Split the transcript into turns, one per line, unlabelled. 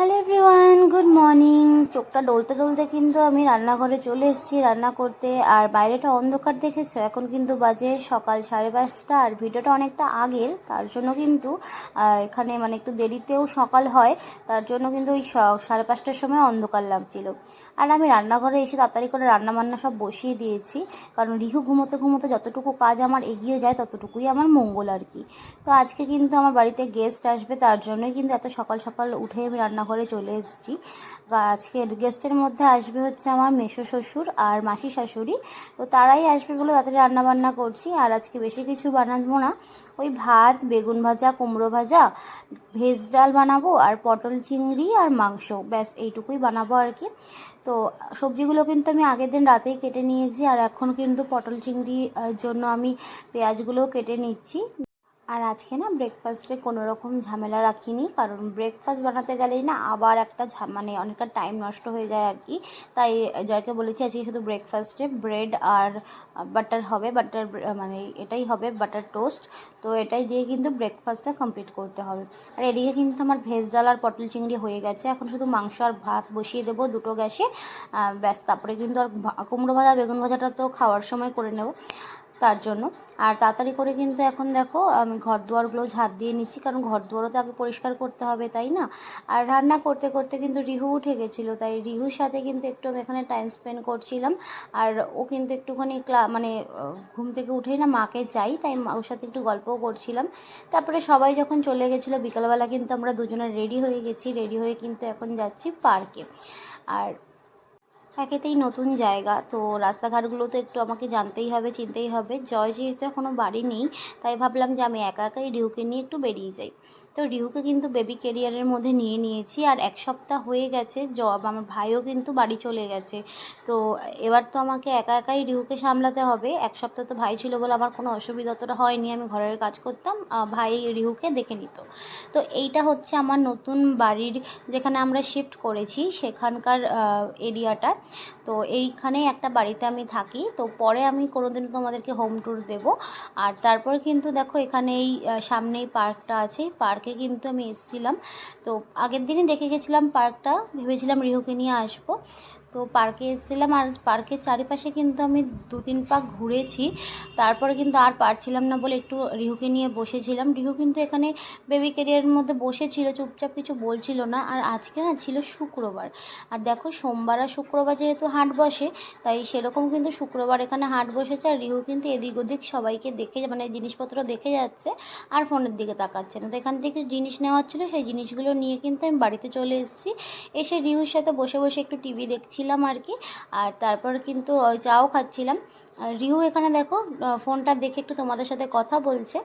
Hello everyone good morning চোখটা ডলতে ডলতে কিন্তু আমি রান্নাঘরে চলে এসেছি রান্না করতে। আর বাইরেটা অন্ধকার দেখেছ? এখন কিন্তু বাজে সকাল সাড়ে পাঁচটা আর ভিডিওটা অনেকটা আগের। তার জন্য কিন্তু এখানে মানে একটু দেরিতেও সকাল হয়। তার জন্য কিন্তু ওই সাড়ে পাঁচটার সময় অন্ধকার লাগছিল। আর আমি রান্নাঘরে এসে তাড়াতাড়ি করে রান্না বান্না সব বসিয়ে দিয়েছি। কারণ রিহু ঘুমোতে ঘুমোতে যতটুকু কাজ আমার এগিয়ে যায়, ততটুকুই আমার মঙ্গল আর কি। তো আজকে কিন্তু আমার বাড়িতে গেস্ট আসবে, তার জন্যই কিন্তু এত সকাল সকাল উঠে আমি রান্নাঘরে চলে এসেছি। আজকে গেস্টের মধ্যে আসবে হচ্ছে আমার মেসো শ্বশুর আর মাসি শাশুড়ি। তো তারাই আসবে বলে তাড়াতাড়ি রান্না বান্না করছি। আর আজকে বেশি কিছু বানাবো না। ওই ভাত বেগুন ভাজা কুমড়ো ভাজা ভেজ ডাল বানাবো আর পটল চিংড়ি আর মাংস। ব্যাস এইটুকুই বানাবো আর কি। তো সবজিগুলো কিন্তু আমি আগের দিন রাতেই কেটে নিয়েছি। আর এখন কিন্তু পটল চিংড়ি আহ, জন্য আমি পেঁয়াজগুলোও কেটে নিচ্ছি। আর আজকে না ব্রেকফাস্টে কোনো রকম ঝামেলা রাখিনি, কারণ ব্রেকফাস্ট বানাতে গেলেই না আবার একটা মানে অনেকটা টাইম নষ্ট হয়ে যায় আর কি। তাই জয়কে বলেছি আজকে শুধু ব্রেকফাস্টে ব্রেড আর বাটার হবে বাটার মানে এটাই হবে বাটার টোস্ট তো এটাই দিয়ে কিন্তু ব্রেকফাস্টটা কমপ্লিট করতে হবে। আর এদিকে কিন্তু আমার ভেজ ডাল আর পটল চিংড়ি হয়ে গেছে। এখন শুধু মাংস আর ভাত বসিয়ে দেবো দুটো গ্যাসে। ব্যাস, তারপরে কিন্তু আর কুমড়ো ভাজা, বেগুন ভাজাটা তো খাওয়ার সময় করে নেব। তার জন্য। আর তাড়াতাড়ি করে কিন্তু এখন দেখো, আমি ঘর দুয়ারগুলো ঝাঁট দিয়ে নিচ্ছি, কারণ ঘর দুয়ারও তো আগে পরিষ্কার করতে হবে, তাই না? আর রান্না করতে করতে কিন্তু রিহু উঠে গেছিল, তাই রিহুর সাথে কিন্তু একটু আমি এখানে টাইম স্পেন্ড করছিলাম। আর ও কিন্তু একটুখানি ক্লা মানে ঘুম থেকে উঠেই না মাকে চাই তাই ওর সাথে একটু গল্পও করছিলাম। তারপরে সবাই যখন চলে গেছিল, বিকালবেলা কিন্তু আমরা দুজনে রেডি হয়ে গেছি, রেডি হয়ে কিন্তু এখন যাচ্ছি পার্কে। আর একেতেই নতুন জায়গা। তো রাস্তাঘাটগুলো তো একটু আমাকে জানতেই হবে, চিনতেই হবে। জয় যেহেতু এখনও বাড়ি নেই, তাই ভাবলাম যে আমি একা একাই রিহুকে নিয়ে একটু বেরিয়ে যাই। তো রিহুকে কিন্তু বেবি কেরিয়ারের মধ্যে নিয়ে নিয়েছি আর এক সপ্তাহ হয়ে গেছে, জব। আমার ভাইও কিন্তু বাড়ি চলে গেছে। তো এবার তো আমাকে একা একাই রিহুকে সামলাতে হবে। এক সপ্তাহ তো ভাই ছিল বলে আমার কোনো অসুবিধা অতটা হয়নি, আমি ঘরের কাজ করতাম ভাই রিহুকে দেখে নিত। তো এইটা হচ্ছে আমার নতুন বাড়ির যেখানে আমরা শিফট করেছি, সেখানকার এরিয়াটা তো এইখানে একটা বাড়িতে আমি থাকি, তো পরে আমি কোনোদিন তোমাদেরকে হোম ট্যুর দেব। আর তারপর কিন্তু দেখো এখানে এই সামনেই পার্কটা আছে, পার্কে কিন্তু আমি এসেছিলাম। তো আগের দিনই দেখে গেছিলাম পার্কটা, ভেবেছিলাম রিহুকে নিয়ে আসব। তো পার্কে এসেছিলাম আর পার্কের চারিপাশে কিন্তু আমি দু তিন পাক ঘুরেছি। তারপরে কিন্তু আর পারছিলাম না বলে একটু রিহুকে নিয়ে বসেছিলাম। রিহু কিন্তু এখানে বেবি ক্যারিয়ারের মধ্যে বসেছিল, চুপচাপ কিছু বলছিল না। আর আজকে না ছিল শুক্রবার। আর দেখো সোমবার আর শুক্রবার যেহেতু হাট বসে, তাই সেরকম কিন্তু শুক্রবার এখানে হাট বসেছে। আর রিহু কিন্তু এদিক ওদিক সবাইকে দেখে মানে জিনিসপত্র দেখে যাচ্ছে আর ফোনের দিকে তাকাচ্ছে না। তো এখান থেকে জিনিস নেওয়ার ছিল সেই জিনিসগুলো নিয়ে কিন্তু আমি বাড়িতে চলে এসেছি। এসে রিহুর সাথে বসে বসে একটু টিভি দেখছিলাম আর কি। আর তারপর কিন্তু চাও খাচ্ছিলাম। আর রিহু এখানে দেখো ফোনটা দেখে একটু তোমাদের সাথে কথা বলছে।